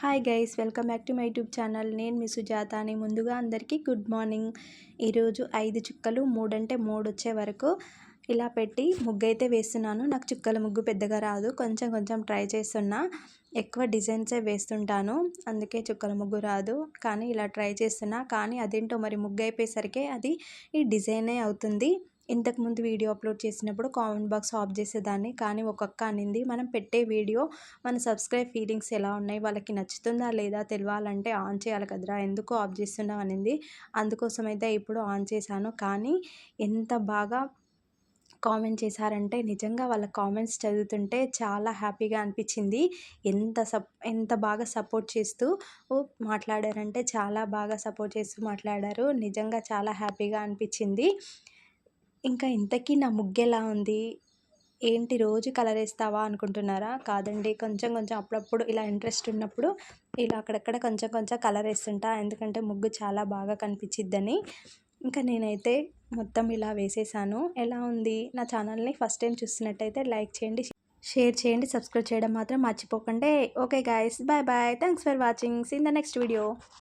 Hi guys welcome back to my YouTube channel. నేను మీ సుజాత అని ముందుగా అందరికీ గుడ్ మార్నింగ్. ఈరోజు ఐదు చుక్కలు మూడంటే మూడు వచ్చే వరకు ఇలా పెట్టి ముగ్గు అయితే వేస్తున్నాను. నాకు చుక్కల ముగ్గు పెద్దగా రాదు. కొంచెం కొంచెం ట్రై చేస్తున్నా. ఎక్కువ డిజైన్సే వేస్తుంటాను. అందుకే చుక్కల ముగ్గు రాదు. కానీ ఇలా ట్రై చేస్తున్నా. కానీ అదేంటో మరి ముగ్గు అయిపోయేసరికి అది ఈ డిజైనే అవుతుంది. ఇంతకుముందు వీడియో అప్లోడ్ చేసినప్పుడు కామెంట్ బాక్స్ ఆఫ్ చేసేదాన్ని. కానీ ఒక్కొక్క అనింది మనం పెట్టే వీడియో మన సబ్స్క్రైబ్ ఫీలింగ్స్ ఎలా ఉన్నాయి? వాళ్ళకి నచ్చుతుందా లేదా? తెలియాలంటే ఆన్ చేయాలి కదరా ఎందుకు ఆఫ్ చేస్తున్నావు? అనింది. అందుకోసం అయితే ఇప్పుడు ఆన్ చేశాను. కానీ ఎంత బాగా కామెంట్ చేశారంటే నిజంగా వాళ్ళ కామెంట్స్ చదువుతుంటే చాలా హ్యాపీగా అనిపించింది. ఎంత సప్ ఎంత బాగా సపోర్ట్ చేస్తూ మాట్లాడారంటే చాలా బాగా సపోర్ట్ చేస్తూ మాట్లాడారు. నిజంగా చాలా హ్యాపీగా అనిపించింది. ఇంకా ఇంతకీ నా ముగ్గు ఎలా ఉంది? ఏంటి రోజు కలర్ వేస్తావా అనుకుంటున్నారా? కాదండి కొంచెం కొంచెం అప్పుడప్పుడు ఇలా ఇంట్రెస్ట్ ఉన్నప్పుడు ఇలా అక్కడక్కడ కొంచెం కొంచెం కలర్ వేస్తుంటా. ఎందుకంటే ముగ్గు చాలా బాగా కనిపించిద్దని. ఇంకా నేనైతే మొత్తం ఇలా వేసేసాను. ఎలా ఉంది? నా ఛానల్ని ఫస్ట్ టైం చూస్తున్నట్టయితే లైక్ చేయండి షేర్ చేయండి సబ్స్క్రైబ్ చేయడం మాత్రం మర్చిపోకండి. Okay guys. Bye bye. Thanks for watching. In the next video.